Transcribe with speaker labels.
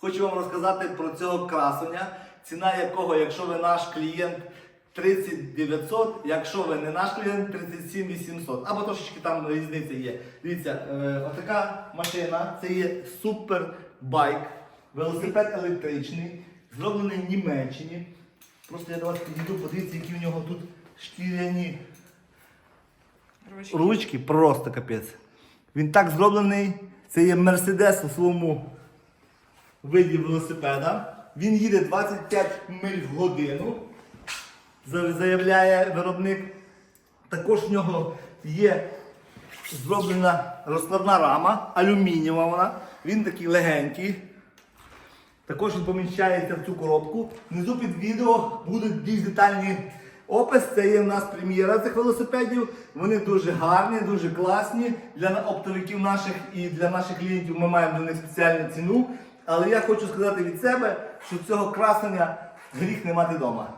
Speaker 1: Хочу вам розказати про цього красуня, ціна якого, якщо ви наш клієнт, 30 900, якщо ви не наш клієнт, 37 800. Або трошечки там різниця є. Дивіться, е, отака машина, це є супербайк, велосипед електричний, зроблений в Німеччині. Просто я до вас підійду, подивіться, які в нього тут шкіряні
Speaker 2: Ручки.
Speaker 1: ручки, просто капець. Він так зроблений, це є Мерседес у своєму виді велосипеда. Він їде 25 миль в годину, заявляє виробник. Також в нього є зроблена розкладна рама, алюмінієва вона. Він такий легенький. Також він поміщається в цю коробку. Внизу під відео буде більш детальний опис. Це є в нас прем'єра цих велосипедів. Вони дуже гарні, дуже класні. Для оптовиків наших і для наших клієнтів ми маємо до них спеціальну ціну. Але я хочу сказати від себе, що цього красення гріх не мати вдома.